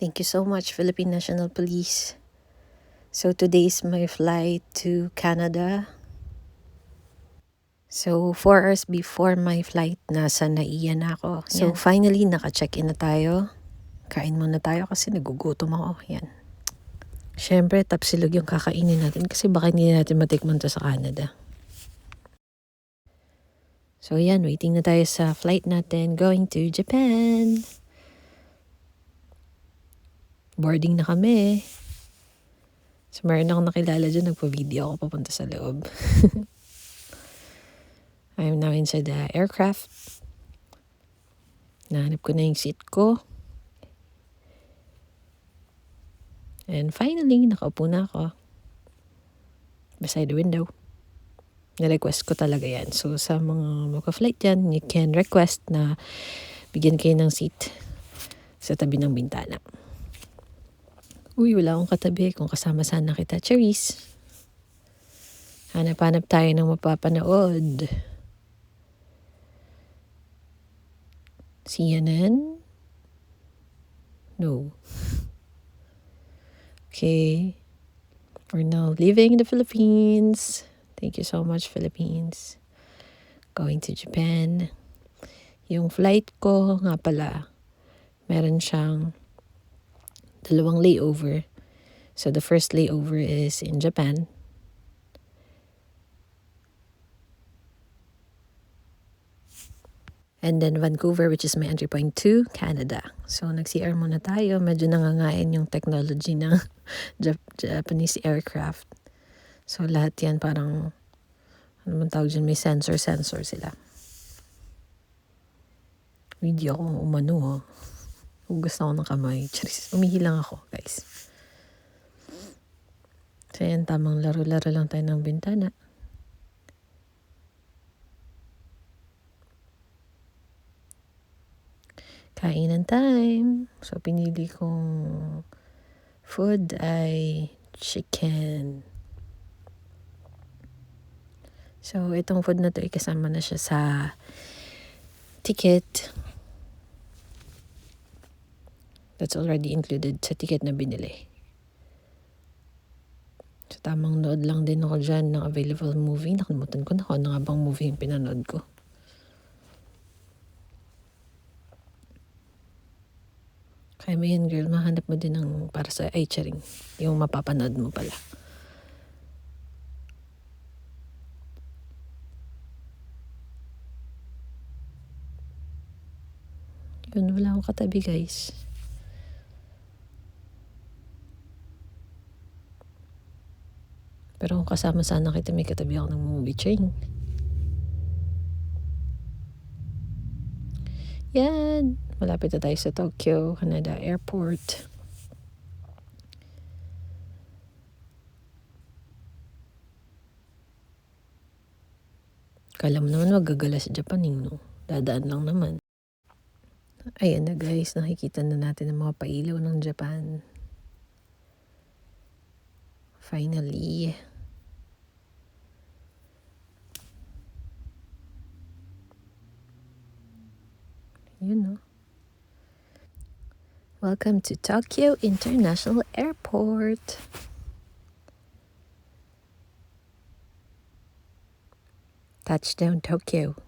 Thank you so much, Philippine National Police. So today is my flight to Canada. So, four hours before my flight, nasa Naiya na ako. So, Yan. finally, naka-check-in na tayo. Kain muna tayo kasi nagugutom ako. Yan. Siyempre, tapsilog yung kakainin natin kasi baka hindi natin matikman to sa Canada. So, yan. Waiting na tayo sa flight natin going to Japan. Boarding na kami. So, meron akong nakilala dyan. Nagpa-video ako papunta sa loob. I'm now inside the aircraft. Nahanap ko na yung seat ko. And finally, nakaupo na ako. Beside the window. Na-request ko talaga yan. So, sa mga magka-flight dyan, you can request na bigyan kayo ng seat sa tabi ng bintana. Uy, wala akong katabi. Kung kasama sana kita, Cherise. Hanap-hanap tayo ng mapapanood. CNN? No. Okay. We're now leaving the Philippines. Thank you so much, Philippines. Going to Japan. Yung flight ko, nga pala, meron siyang dalawang layover. So the first layover is in Japan. And then Vancouver, which is my entry point to Canada. So nag-CR muna tayo. Medyo nangangain yung technology ng Jap- Japanese aircraft. So lahat yan parang, ano man tawag dyan, may sensor-sensor sila. Hindi ako umano ha. Hugas ako ng kamay. Charis, umihi lang ako guys. So yan, tamang laro-laro lang tayo ng bintana. Kainan time. So, pinili kong food ay chicken. So, itong food na to, ay kasama na siya sa ticket. That's already included sa ticket na binili. So, tamang nood lang din ako dyan ng available movie. Nakalimutan ko na kung ano nga bang movie yung pinanood ko. Kaya mo yan, girl, mahanap mo din ng para sa ay charing, yung mapapanood mo pala. Yun, wala akong katabi, guys. Pero kung kasama sana kita, may katabi ako ng movie chain. Yan. Malapit na tayo sa Tokyo, Canada Airport. Kala mo naman magagala sa Japan, eh, no? Dadaan lang naman. Ayan na guys, nakikita na natin ang mga pailaw ng Japan. Finally. Yun, no? Welcome to Tokyo International Airport. Touchdown Tokyo.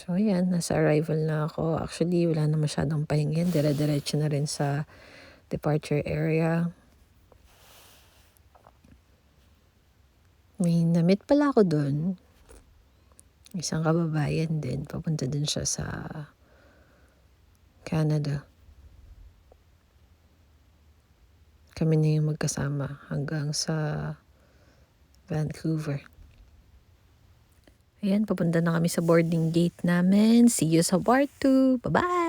So, ayan. Nasa arrival na ako. Actually, wala na masyadong pahinga. Dire-diretso na rin sa departure area. May namit pala ako doon. Isang kababayan din. Papunta din siya sa Canada. Kami na yung magkasama hanggang sa Vancouver. Ayan, papunta na kami sa boarding gate namin. See you sa part 2. Bye-bye!